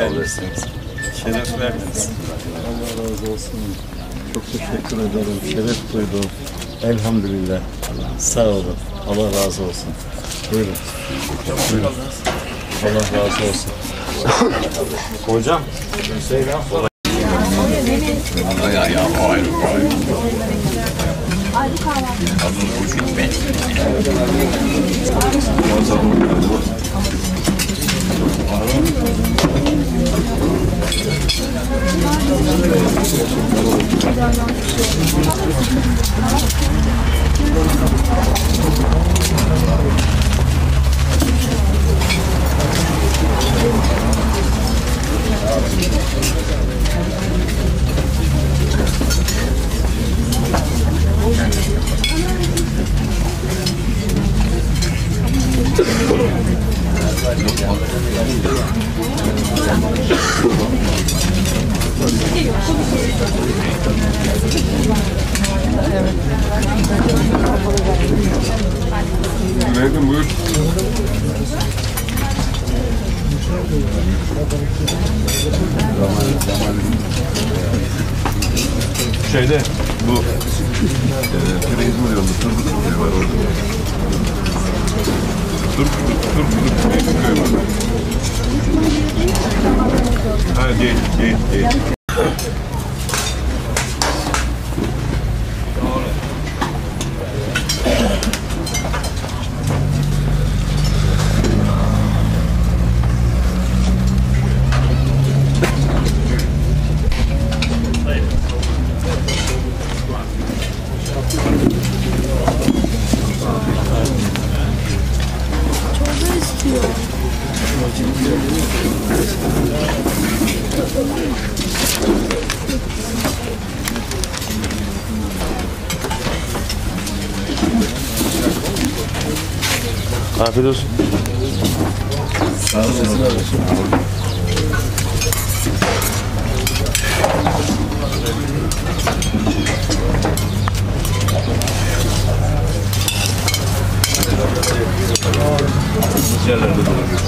geldiniz. Şeref verdiniz. Allah razı olsun. Çok teşekkür ederim. Şeref duydum. Elhamdülillah. Sağ olun. Allah razı olsun. Buyurun. Buyurun. Allah razı olsun. Hocam. Günaydın Şeyde bu e, Pire İzmir yolunda Turgut Köy var orada. Turgut Turgut diye bir köy var. Ha değil değil değil. Afiyet Sağ olun. Yerlerde dolanıyor.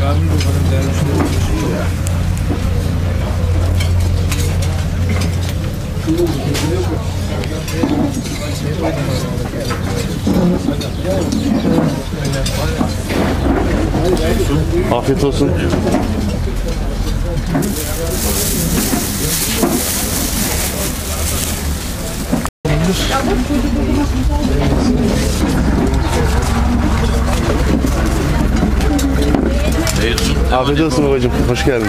Kamil Baba'nın dervişleri bir şey ya. Afiyet olsun. Afiyet olsun babacığım. Hoş geldin.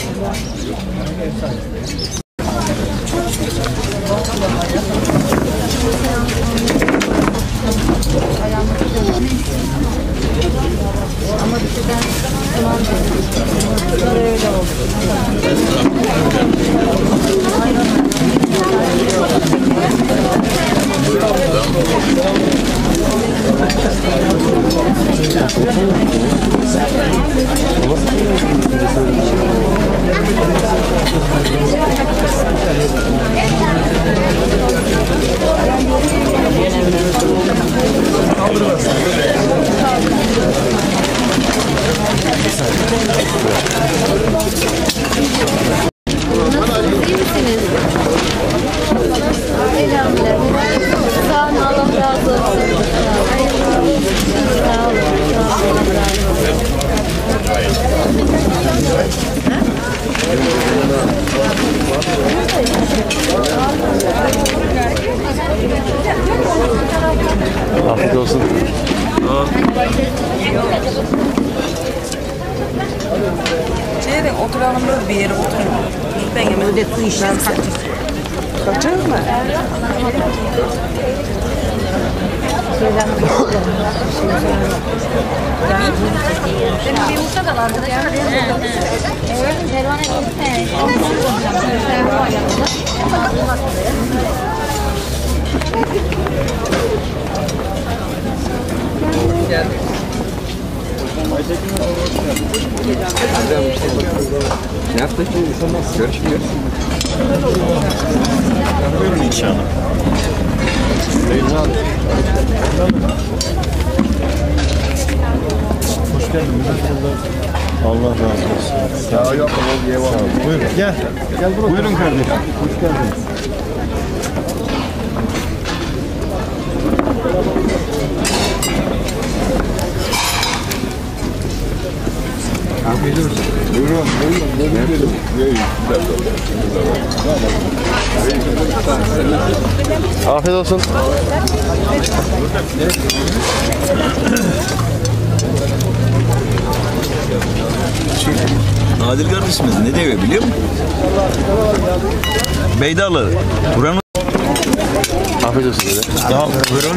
안녕하세요. Sebaik. İyi misiniz? Elhamdülillah. Sağ olun, Allah razı olsun. Sağ olun. Sağ olun. Allah razı olsun. Afiyet olsun. Şeyde oturalım böyle bir yere oturalım. Ben hemen de su içeceğim. Kaçır mı? şeyden Benim bir Telefona gitsene. Telefon var yanında. Buyurun inşallah. Hoş geldin. Allah razı olsun. Sağ ol. Sağ ol. Buyurun. Gel. Gel Buyurun kardeşim. Hoş geldiniz. Afiyet olsun. Nadir kardeşimiz ne diyor biliyor musun? Beydalı. Buranın Afiyet olsun. Sağ ol. Buyurun.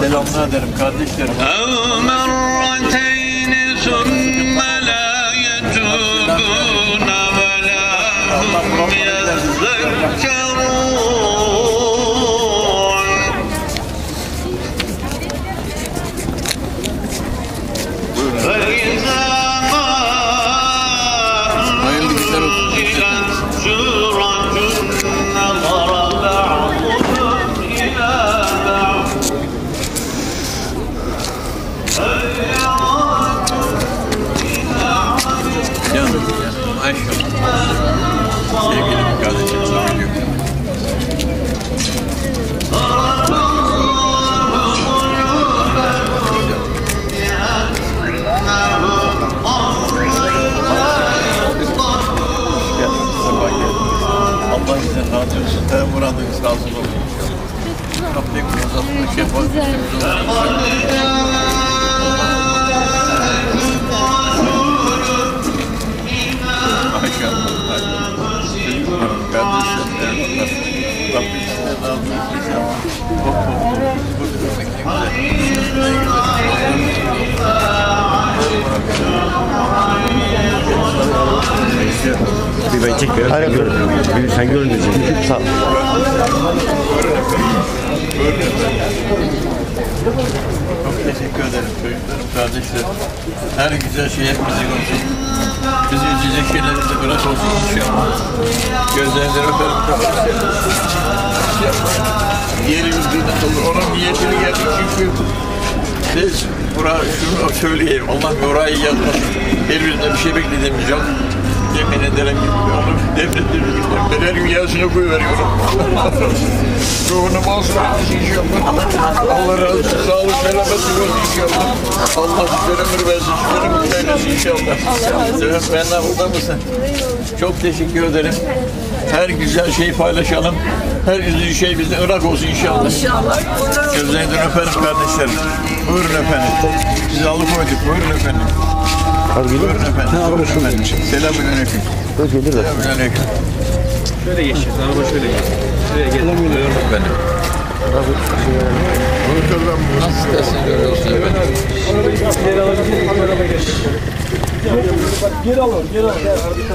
Selamlar derim kardeşlerim. 我不在 Bir ben çek biraz. Hayır, Bir sen görüneceksin. Sağ ol. Çok teşekkür ederim çocuklarım, kardeşlerim. Her güzel şey hep bizi olsun. Bizi üzecek şeyleri de bırak olsun inşallah. Gözlerinden öperim. Yerimiz kıymet olur. Onun niyetini geldik çünkü biz bura şunu söyleyeyim. Allah orayı yazmasın. Birbirinden bir şey beklediğimiz yok. Yemin ederim onu devletlerimizden ben her gün yazını koyuveriyorum. Ruhunu inşallah. Allah razı olsun. Sağlık, selamet olsun inşallah. Allah sizlere ömür versin. Sizlere mutlu eylesin inşallah. Evet, ben de burada mısın? Çok teşekkür ederim. Her güzel şeyi paylaşalım. Her üzücü şey bizden ırak olsun inşallah. İnşallah. Gözlerinden öperim kardeşlerim. Buyurun efendim. Sizi alıkoyduk. Buyurun efendim. Hadi gelin. Buyurun efendim. efendim. Selamünaleyküm. Dur gelir de. Selamünaleyküm. Şöyle geçeceğiz. Araba şöyle geçeceğiz. Şuraya gel. Buyurun efendim. Nasıl isterseniz öyle olsun efendim.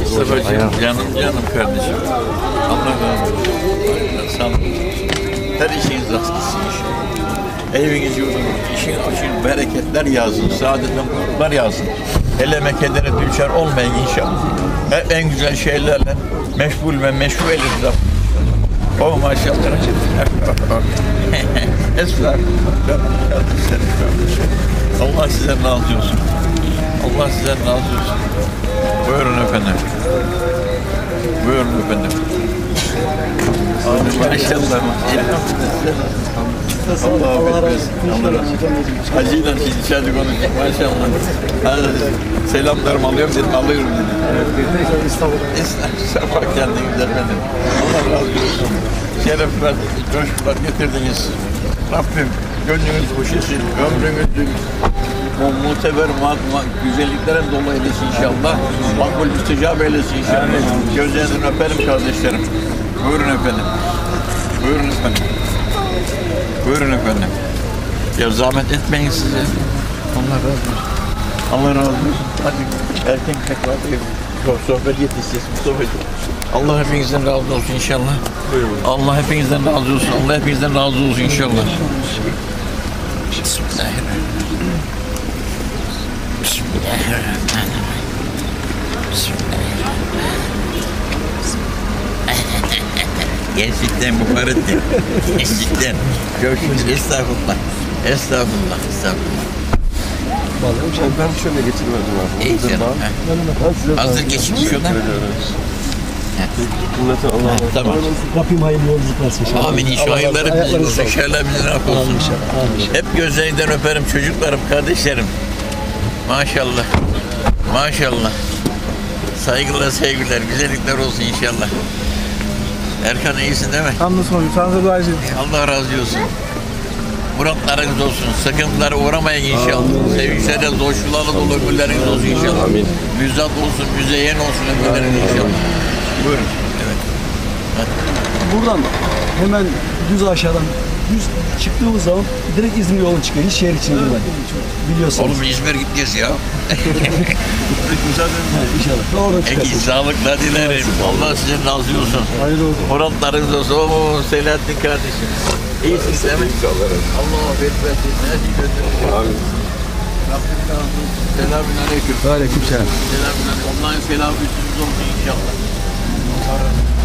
Mustafa'cığım, canım canım kardeşim. Allah razı olsun. Sağ olun. Her işiniz rast gitsin inşallah. Eviniz yurdunuz, işin açın bereketler yazsın, saadetle mutluluklar yazsın. Eleme kedere düşer olmayın inşallah. Hep en güzel şeylerle meşgul ve meşgul elinizde. Oh maşallah. Estağfurullah. Allah sizden razı olsun. Allah sizden razı olsun. Buyurun efendim. Buyurun efendim. Abi maşallah. Allah affet versin. Allah razı olsun. Hacıyla siz içeride konuştuk maşallah. Hadi, selamlarımı alıyorum dedim alıyorum dedim. Estağfurullah kendiniz efendim. Allah razı olsun. Şerefler, coşkular getirdiniz. Rabbim gönlünüz hoş etsin. Ömrünüzü o muteber ma- ma- güzelliklerin dolu eylesin inşallah. Makbul müstecab eylesin inşallah. Gözlerinden öperim kardeşlerim. Buyurun efendim. Buyurun efendim. Buyurun efendim. Ya zahmet etmeyin size. Allah razı olsun. Allah razı olsun. Hadi erken tekrar sohbet yetişeceğiz Mustafa'cığım. Allah hepinizden razı olsun inşallah. Allah hepinizden razı olsun. Allah hepinizden razı olsun inşallah. Bismillahirrahmanirrahim. Bismillahirrahmanirrahim. Bismillahirrahmanirrahim. Gerçekten bu karıttı. Gerçekten. Görüşürüz. Estağfurullah. Estağfurullah. Estağfurullah. Ben şöyle getirmedim abi. İyi canım. ha. Hazır geçin şuradan. Cümleten Allah'a Tamam. Rabbim hayırlı yolculuklar seçer. Amin inşallah. Hayırları bizim olsun. Şerlerimizin af olsun. Hep gözlerinden öperim çocuklarım, kardeşlerim. Maşallah. Maşallah. Saygılar, sevgiler, güzellikler olsun inşallah. Erkan iyisin değil mi? Hamdolsun. Tanrı duacıyım. Allah razı olsun. Muratlarınız olsun. Sıkıntılara uğramayın inşallah. Sevinçlerle, coşkularla dolu ömürleriniz olsun inşallah. Amin. Müzzat olsun, müzeyyen olsun ömürleriniz inşallah. Buyurun. Evet. Buradan hemen düz aşağıdan düz çıktığımız zaman direkt İzmir yolu çıkıyor. Hiç şehir içine girmeden. Biliyorsunuz. Oğlum İzmir gideceğiz ya. İnşallah. Oradan Peki sağlıkla dilerim. Allah sizin razı olsun. Hayırlı olsun. Muratlarınız olsun. Oo, Selahattin kardeşim. İyisiniz değil mi? Allah afiyet versin. Her şey göndersin. Amin. Rabbim razı olsun. Selamün aleyküm. Aleyküm selam. Selamün aleyküm. Allah'ın selamı üstünüz olsun inşallah.